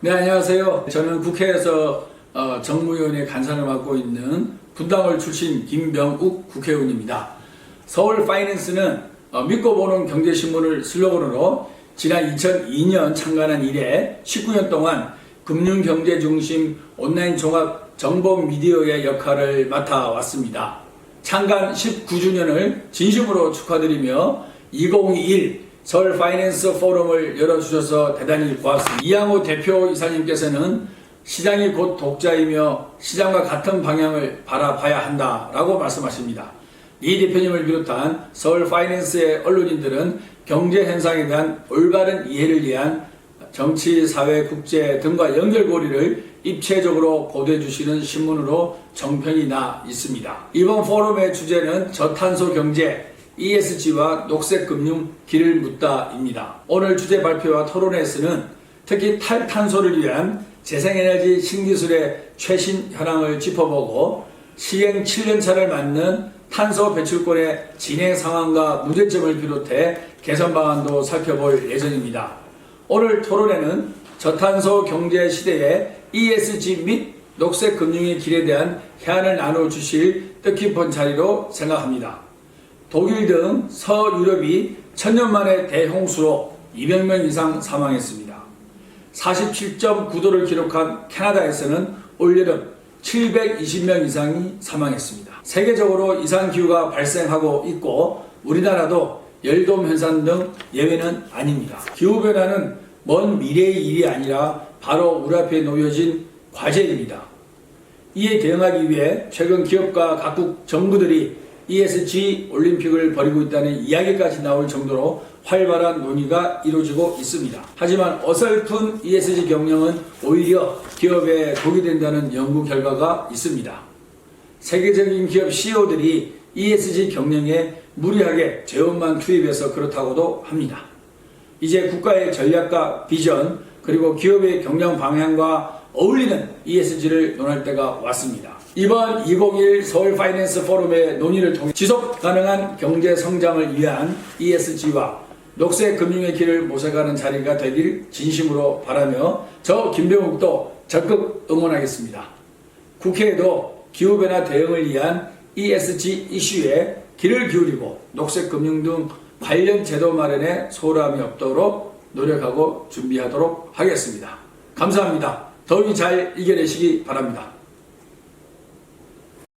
네, 안녕하세요. 저는 국회에서 어, 정무위원회 간사를 맡고 있는 분당을 출신 김병욱 국회의원입니다. 서울 파이낸스는 어, 믿고 보는 경제신문을 슬로건으로 지난 2002년 창간한 이래 19년 동안 금융경제 중심 온라인 종합 정보 미디어의 역할을 맡아왔습니다. 창간 19주년을 진심으로 축하드리며 2021 서울 파이낸스 포럼을 열어주셔서 대단히 고맙습니다. 이양호 대표 이사님께서는 시장이 곧 독자이며 시장과 같은 방향을 바라봐야 한다라고 말씀하십니다. 이 대표님을 비롯한 서울 파이낸스의 언론인들은 경제 현상에 대한 올바른 이해를 위한 정치, 사회, 국제 등과 연결고리를 입체적으로 보도해 주시는 신문으로 정평이 나 있습니다. 이번 포럼의 주제는 저탄소 경제, ESG와 녹색금융 길을 묻다입니다. 오늘 주제 발표와 토론회에서는 특히 탈탄소를 위한 재생에너지 신기술의 최신 현황을 짚어보고 시행 7년차를 맞는 탄소 배출권의 진행 상황과 문제점을 비롯해 개선 방안도 살펴볼 예정입니다. 오늘 토론회는 저탄소 경제 시대의 ESG 및 녹색 금융의 길에 대한 해안을 나눠 주실 뜻깊은 자리로 생각합니다. 독일 등 서유럽이 천년 만에 대홍수로 200명 이상 사망했습니다. 47.9도를 기록한 캐나다에서는 올여름 720명 이상이 사망했습니다. 세계적으로 이상기후가 발생하고 있고 우리나라도 열돔 현상 등 예외는 아닙니다. 기후변화는 먼 미래의 일이 아니라 바로 우리 앞에 놓여진 과제입니다. 이에 대응하기 위해 최근 기업과 각국 정부들이 ESG 올림픽을 벌이고 있다는 이야기까지 나올 정도로 활발한 논의가 이루어지고 있습니다. 하지만 어설픈 ESG 경영은 오히려 기업에 독이 된다는 연구 결과가 있습니다. 세계적인 기업 CEO들이 ESG 경영에 무리하게 재원만 투입해서 그렇다고도 합니다. 이제 국가의 전략과 비전 그리고 기업의 경영 방향과 어울리는 ESG를 논할 때가 왔습니다. 이번 2021 서울 파이낸스 포럼의 논의를 통해 지속 가능한 경제 성장을 위한 ESG와 녹색 금융의 길을 모색하는 자리가 되길 진심으로 바라며 저 김병욱도 적극 응원하겠습니다. 국회에도 기후변화 대응을 위한 ESG 이슈에 길을 기울이고 녹색 금융 등 관련 제도 마련에 소홀함이 없도록 노력하고 준비하도록 하겠습니다. 감사합니다. 더위 잘 이겨내시기 바랍니다.